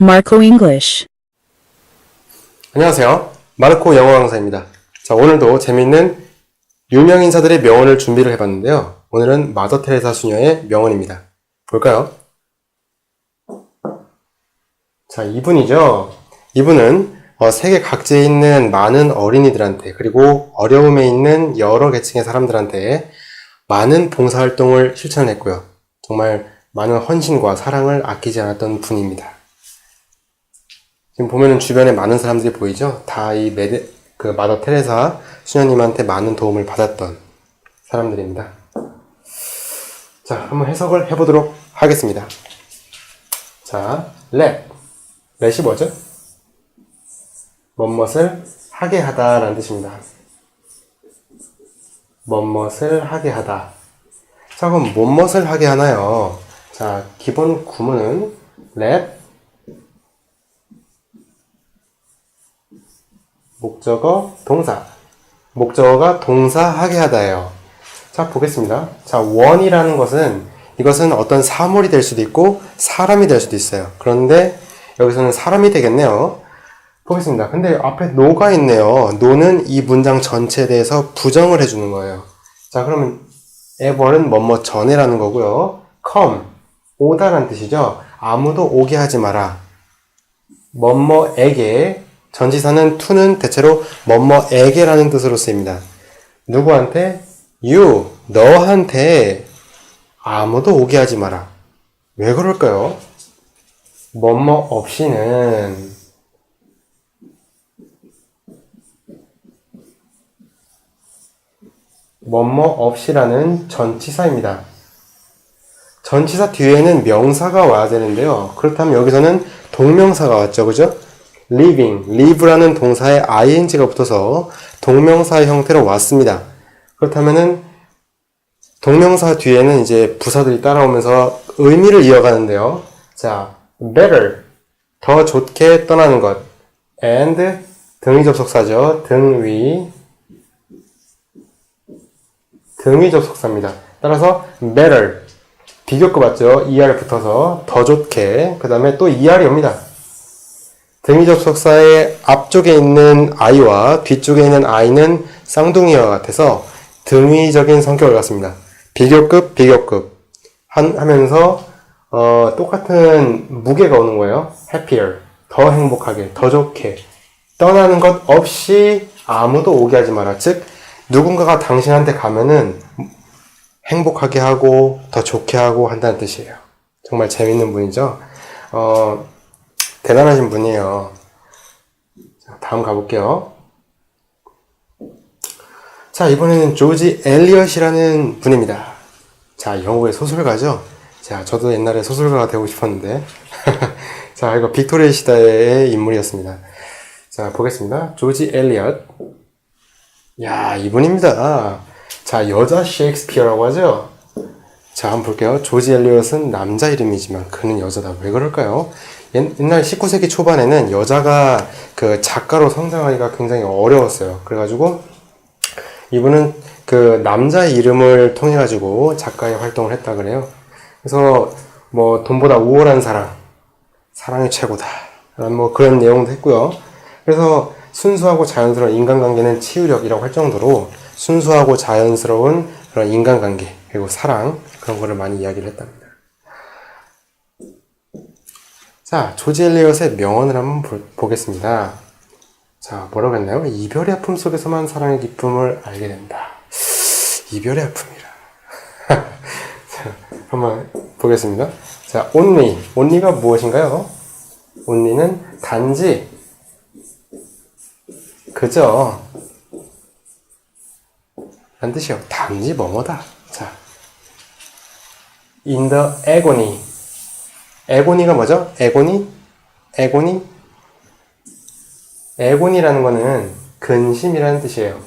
Marco English. 안녕하세요. 마르코 영어 강사입니다. 자, 오늘도 재밌는 유명 인사들의 명언을 준비를 해봤는데요. 오늘은 마더 테레사 수녀의 명언입니다. 볼까요? 자, 이분이죠. 이분은 어, 세계 각지에 있는 많은 어린이들한테 그리고 어려움에 있는 여러 계층의 사람들한테 많은 봉사활동을 실천했고요. 정말 많은 헌신과 사랑을 아끼지 않았던 분입니다. 지금 보면은 주변에 많은 사람들이 보이죠? 다 이 메데, 그 마더 테레사 수녀님한테 많은 도움을 받았던 사람들입니다. 자, 한번 해석을 해보도록 하겠습니다. 자, let. let이 뭐죠? 뭐뭇을 하게 하다 라는 뜻입니다. 뭐뭇을 하게 하다. 자, 그럼 뭐뭇을 하게 하나요? 자, 기본 구문은 let 목적어 동사 목적어가 동사하게 하다예요. 자 보겠습니다. 자 원이라는 것은 이것은 어떤 사물이 될 수도 있고 사람이 될 수도 있어요. 그런데 여기서는 사람이 되겠네요. 보겠습니다. 근데 앞에 노가 있네요. 노는 이 문장 전체에 대해서 부정을 해주는 거예요. 자 그러면 ever은 뭐뭐 전에라는 거고요. come 오다라는 뜻이죠. 아무도 오게 하지 마라. 뭐뭐에게 전치사는 to는 대체로 뭐뭐에게라는 뜻으로 쓰입니다. 누구한테? you, 너한테 아무도 오게 하지 마라. 왜 그럴까요? 뭐뭐 없이는 뭐뭐 없이라는 전치사입니다. 전치사 뒤에는 명사가 와야 되는데요. 그렇다면 여기서는 동명사가 왔죠. 그죠? Living, live라는 동사에 ing가 붙어서 동명사의 형태로 왔습니다. 그렇다면은 동명사 뒤에는 이제 부사들이 따라오면서 의미를 이어가는데요. 자, better, 더 좋게 떠나는 것. and, 등위 접속사죠. 등위, 등위 접속사입니다. 따라서 better, 비교급 맞죠? er 붙어서 더 좋게, 그 다음에 또 er이 옵니다. 등위 접속사의 앞쪽에 있는 i와 뒤쪽에 있는 i는 쌍둥이와 같아서 등위적인 성격을 갖습니다. 비교급, 비교급 한- 하면서 어, 똑같은 무게가 오는 거예요. happier, 더 행복하게, 더 좋게 떠나는 것 없이 아무도 오게 하지 마라. 즉 누군가가 당신한테 가면은 행복하게 하고 더 좋게 하고 한다는 뜻이에요. 정말 재밌는 분이죠. 어, 대단하신 분이에요. 자, 다음 가볼게요. 자, 이번에는 조지 엘리엇이라는 분입니다. 자, 영국의 소설가죠? 자, 저도 옛날에 소설가가 되고 싶었는데. 자, 이거 빅토리아 시대의 인물이었습니다. 자, 보겠습니다. 조지 엘리엇. 야, 이분입니다. 자, 여자 셰익스피어라고 하죠? 자, 한번 볼게요. 조지 엘리엇은 남자 이름이지만 그는 여자다. 왜 그럴까요? 옛, 옛날 19세기 초반에는 여자가 그 작가로 성장하기가 굉장히 어려웠어요. 그래가지고 이분은 그 남자 이름을 통해 가지고 작가의 활동을 했다 그래요. 그래서 뭐 돈보다 우월한 사랑, 사랑이 최고다. 뭐 그런 내용도 했고요. 그래서 순수하고 자연스러운 인간관계는 치유력이라고 할 정도로 순수하고 자연스러운 그런 인간관계 그리고 사랑 그런 거를 많이 이야기를 했답니다. 자, 조지 엘리엇의 명언을 한번 보, 보겠습니다. 자, 뭐라고 했나요? 이별의 아픔 속에서만 사랑의 기쁨을 알게 된다. 이별의 아픔이라. 자, 한번 보겠습니다. 자, only. only가 무엇인가요? only는 단지, 그저, 란 뜻이요. 단지 뭐뭐다. 자, in the agony. 에고니가 뭐죠? 에고니? 에고니? 에고니라는 거는 근심이라는 뜻이에요.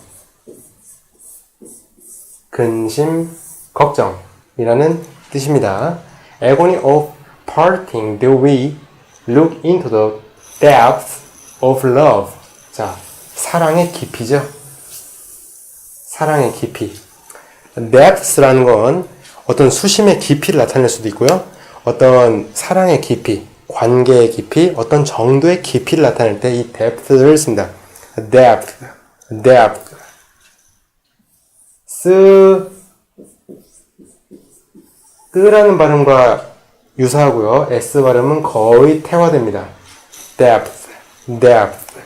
근심, 걱정이라는 뜻입니다. Agony of parting do we look into the depth of love. 자, 사랑의 깊이죠. 사랑의 깊이. depths라는 건 어떤 수심의 깊이를 나타낼 수도 있고요. 어떤 사랑의 깊이, 관계의 깊이, 어떤 정도의 깊이를 나타낼 때 이 depth를 씁니다. depth, depth. 쓰, 뜨라는 발음과 유사하고요. S 발음은 거의 태화됩니다. depth, depth.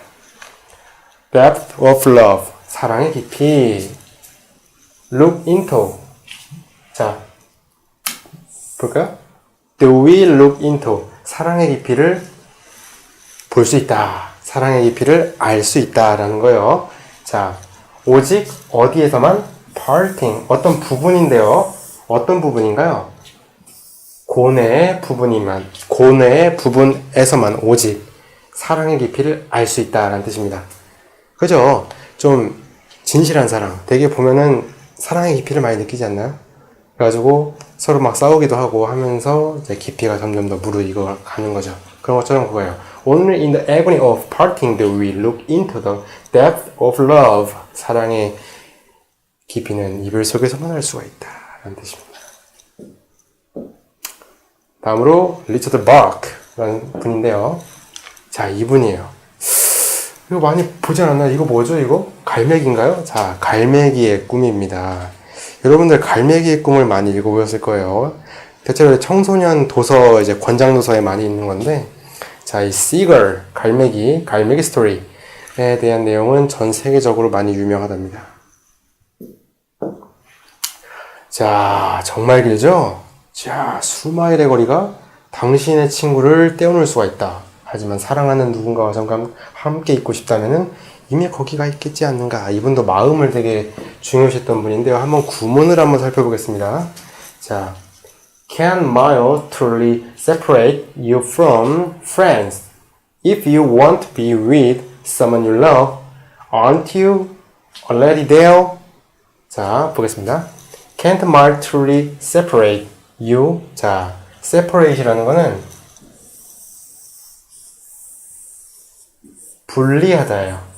depth of love. 사랑의 깊이. look into. 자, 볼까요? Do we look into? 사랑의 깊이를 볼 수 있다. 사랑의 깊이를 알 수 있다라는 거예요. 자, 오직 어디에서만 parting 어떤 부분인데요. 어떤 부분인가요? 고뇌의 부분이만 고뇌의 부분에서만 오직 사랑의 깊이를 알 수 있다라는 뜻입니다. 그죠? 좀 진실한 사랑. 되게 보면은 사랑의 깊이를 많이 느끼지 않나요? 그래가지고 서로 막 싸우기도 하고 하면서 이제 깊이가 점점 더 무르익어 가는 거죠. 그런 것처럼 그거예요. Only in the agony of parting do we look into the depth of love. 사랑의 깊이는 이별 속에서만 알 수가 있다. 라는 뜻입니다. 다음으로 리처드 바크라는 분인데요. 자, 이분이에요. 이거 많이 보지 않았나? 이거 뭐죠, 이거? 갈매기인가요? 자, 갈매기의 꿈입니다. 여러분들 갈매기의 꿈을 많이 읽어보셨을 거예요. 대체로 청소년 도서, 이제 권장 도서에 많이 있는 건데, 자, 이 Seagull, 갈매기, 갈매기 스토리에 대한 내용은 전 세계적으로 많이 유명하답니다. 자, 정말 길죠? 자, 수마일의 거리가 당신의 친구를 떼어놓을 수가 있다. 하지만 사랑하는 누군가와 함께 있고 싶다면은 이미 거기가 있겠지 않는가. 이분도 마음을 되게 중요시했던 분인데요. 한번 구문을 한번 살펴보겠습니다. 자, can mile truly separate you from friends? If you want to be with someone you love, aren't you already there? 자, 보겠습니다. Can't mile truly separate you? 자, separate이라는 거는 분리하다예요.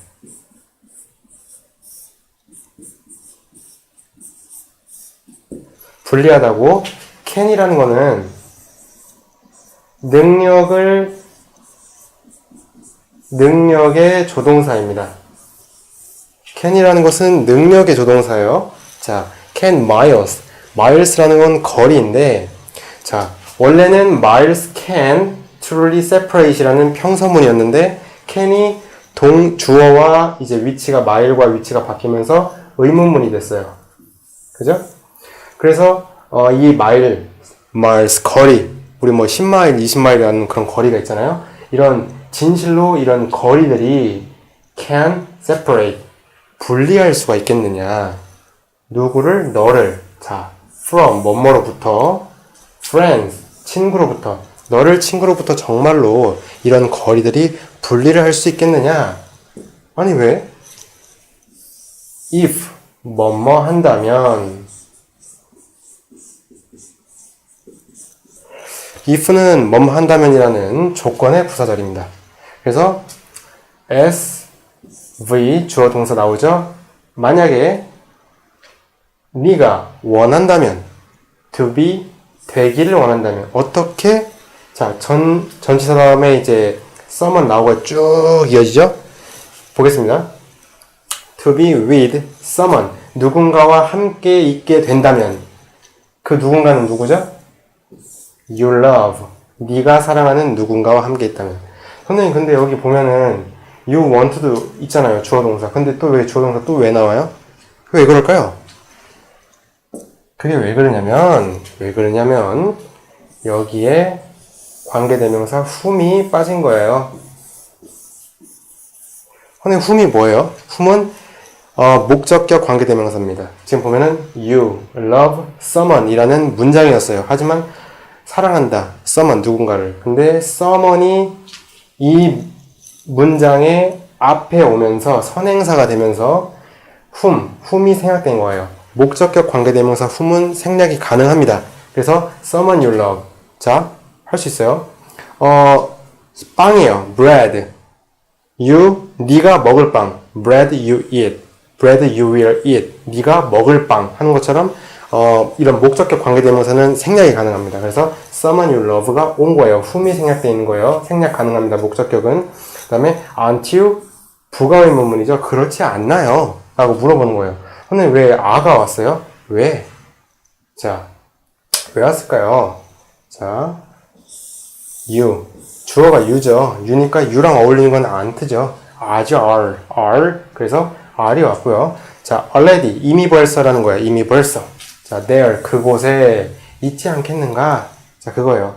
분리하다고 can이라는 거는 능력을 능력의 조동사입니다. can이라는 것은 능력의 조동사예요. 자, can miles. miles라는 건 거리인데 자, 원래는 miles truly separate이라는 평서문이었는데 can이 동 주어와 이제 위치가 마일과 위치가 바뀌면서 의문문이 됐어요. 그죠? 그래서 어, 이 마일, miles 거리, 우리 뭐 10마일, 20마일이라는 그런 거리가 있잖아요. 이런 진실로 이런 거리들이 can separate 분리할 수가 있겠느냐? 누구를 너를 자 from 뭐뭐로부터 friends 친구로부터 너를 친구로부터 정말로 이런 거리들이 분리를 할 수 있겠느냐? 아니 왜? if 뭐뭐 한다면 if는 뭐뭐 한다면이라는 조건의 부사절입니다. 그래서 s, v 주어 동사 나오죠? 만약에 네가 원한다면 to be 되기를 원한다면 어떻게 자, 전 전치사 다음에 이제 someone 나오고 쭉 이어지죠? 보겠습니다. to be with someone 누군가와 함께 있게 된다면 그 누군가는 누구죠? You love 네가 사랑하는 누군가와 함께 있다면 선생님 근데 여기 보면은 you want도 있잖아요 주어 동사 근데 또 왜 주어 동사 또 왜 나와요? 왜 그럴까요? 그게 왜 그러냐면 왜 그러냐면 여기에 관계대명사 whom이 빠진 거예요. 선생님 whom이 뭐예요? whom은 어, 목적격 관계대명사입니다. 지금 보면은 you love someone 이라는 문장이었어요. 하지만 사랑한다 someone 누군가를 근데 someone이 이 문장의 앞에 오면서 선행사가 되면서 whom, whom이 생략된 거예요. 목적격 관계대명사 whom은 생략이 가능합니다. 그래서 someone you love. 자, 할 수 있어요. 어, 빵이에요. bread. you, 네가 먹을 빵. bread you eat. bread you will eat. 네가 먹을 빵 하는 것처럼 어, 이런 목적격 관계대명사는 생략이 가능합니다. 그래서 someone you love가 온 거예요. whom이 생략되어 있는 거예요. 생략 가능합니다. 목적격은. 그 다음에 aren't you? 부가 의 문문이죠. 그렇지 않나요? 라고 물어보는 거예요. 근데 왜 아가 왔어요? 왜? 자, 왜 왔을까요? 자, you. 주어가 you죠. you니까 you랑 어울리는 건 aren't죠. are죠, are. are. 그래서 are이 왔고요. 자, already. 이미 벌써라는 거예요. 이미 벌써. 자, there. 그곳에 있지 않겠는가? 자, 그거예요.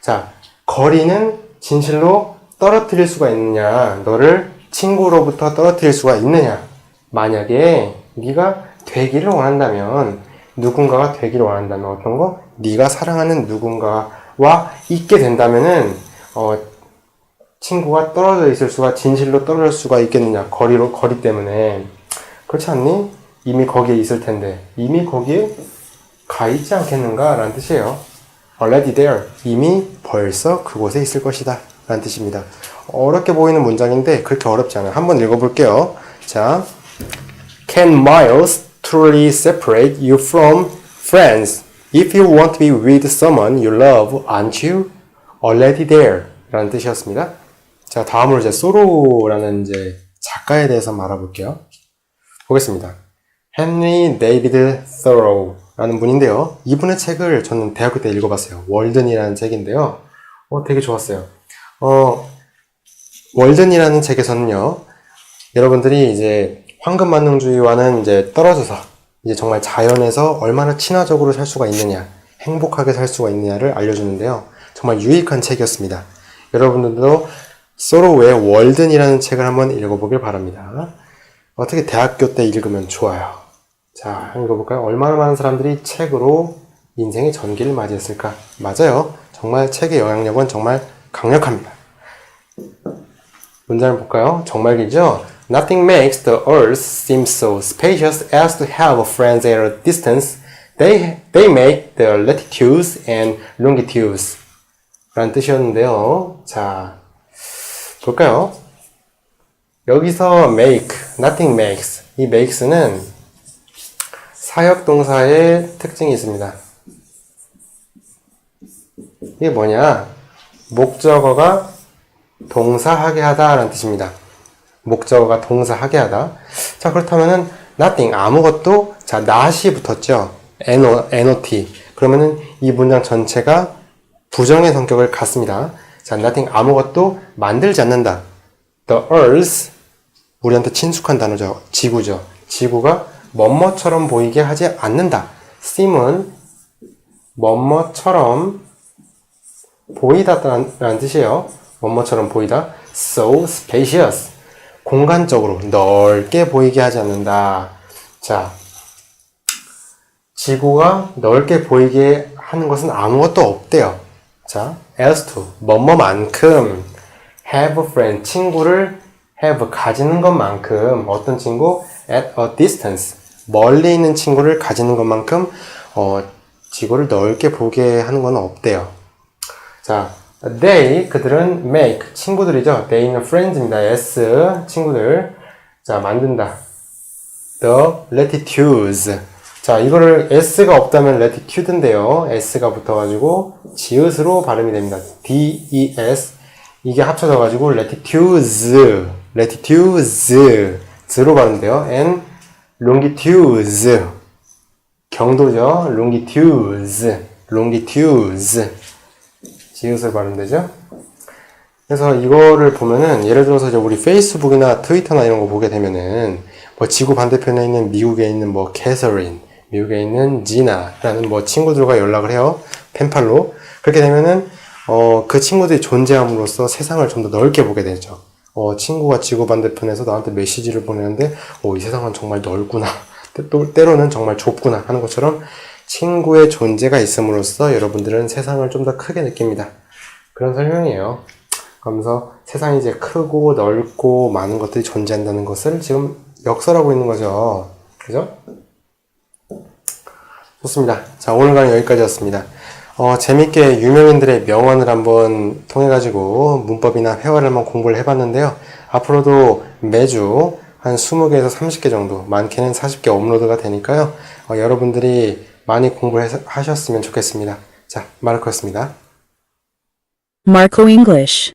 자, 거리는 진실로 떨어뜨릴 수가 있느냐? 너를 친구로부터 떨어뜨릴 수가 있느냐? 만약에 네가 되기를 원한다면 누군가가 되기를 원한다면 어떤 거? 네가 사랑하는 누군가와 있게 된다면은 어, 친구가 떨어져 있을 수가 진실로 떨어질 수가 있겠느냐? 거리로 거리 때문에 그렇지 않니? 이미 거기에 있을 텐데 이미 거기에 가 있지 않겠는가? 라는 뜻이에요. already there. 이미 벌써 그곳에 있을 것이다. 라는 뜻입니다. 어렵게 보이는 문장인데 그렇게 어렵지 않아요. 한번 읽어볼게요. 자, Can miles truly separate you from friends? If you want to be with someone you love, aren't you already there? 라는 뜻이었습니다. 자, 다음으로 이제 소로라는 이제 작가에 대해서 말해볼게요. 보겠습니다. 헨리 데이비드 thoreau라는 분인데요. 이분의 책을 저는 대학교 때 읽어봤어요. 월든이라는 책인데요. 어, 되게 좋았어요. 어, 월든이라는 책에서는요, 여러분들이 이제 황금만능주의와는 이제 떨어져서 이제 정말 자연에서 얼마나 친화적으로 살 수가 있느냐, 행복하게 살 수가 있느냐를 알려주는데요. 정말 유익한 책이었습니다. 여러분들도 소로의 월든이라는 책을 한번 읽어보길 바랍니다. 어떻게 대학교 때 읽으면 좋아요. 자, 읽어볼까요? 얼마나 많은 사람들이 책으로 인생의 전기를 맞이했을까? 맞아요. 정말 책의 영향력은 정말 강력합니다. 문장을 볼까요? 정말 길죠? Nothing makes the earth seem so spacious as to have friends at a distance. They, they make the latitudes and longitudes. 라는 뜻이었는데요. 자, 볼까요? 여기서 make, nothing makes. 이 makes는 사역 동사의 특징이 있습니다. 이게 뭐냐? 목적어가 동사하게 하다라는 뜻입니다. 목적어가 동사하게 하다. 자, 그렇다면은 nothing 아무것도 자, not이 붙었죠. no, not. 그러면은 이 문장 전체가 부정의 성격을 갖습니다. 자, nothing 아무것도 만들지 않는다. The earth 우리한테 친숙한 단어죠. 지구죠. 지구가 뭐뭐처럼 보이게 하지 않는다. seem은 뭐뭐처럼 보이다라는 뜻이에요. 뭐뭐처럼 보이다. So spacious. 공간적으로 넓게 보이게 하지 않는다. 자, 지구가 넓게 보이게 하는 것은 아무것도 없대요. 자, else to 뭐뭐만큼 have friend 친구를 have 가지는 것만큼 어떤 친구 at a distance 멀리 있는 친구를 가지는 것만큼 어, 지구를 넓게 보게 하는 건 없대요. 자, they 그들은 make 친구들이죠. they는 friends입니다. s 친구들. 자, 만든다. the latitudes. 자, 이거를 s가 없다면 latitude인데요. s가 붙어가지고 지읒으로 발음이 됩니다. d e s 이게 합쳐져가지고 latitudes, latitudes 로 발음돼요. and longitudes 경도죠. longitudes, longitudes 지읒을 발음되죠. 그래서 이거를 보면은 예를 들어서 이제 우리 페이스북이나 트위터나 이런 거 보게 되면은 뭐 지구 반대편에 있는 미국에 있는 뭐 캐서린, 미국에 있는 지나라는 뭐 친구들과 연락을 해요. 펜팔로. 그렇게 되면은 어, 그 친구들이 존재함으로써 세상을 좀 더 넓게 보게 되죠. 어, 친구가 지구 반대편에서 나한테 메시지를 보내는데, 어, 이 세상은 정말 넓구나. 또, 때로는 정말 좁구나. 하는 것처럼 친구의 존재가 있음으로써 여러분들은 세상을 좀 더 크게 느낍니다. 그런 설명이에요. 그러면서 세상이 이제 크고 넓고 많은 것들이 존재한다는 것을 지금 역설하고 있는 거죠. 그죠? 좋습니다. 자, 오늘 강의 여기까지였습니다. 어, 재밌게 유명인들의 명언을 한번 통해가지고 문법이나 회화를 한번 공부를 해봤는데요. 앞으로도 매주 한 20개에서 30개 정도, 많게는 40개 업로드가 되니까요. 어, 여러분들이 많이 공부하셨으면 좋겠습니다. 자, 마르코였습니다. Marco English.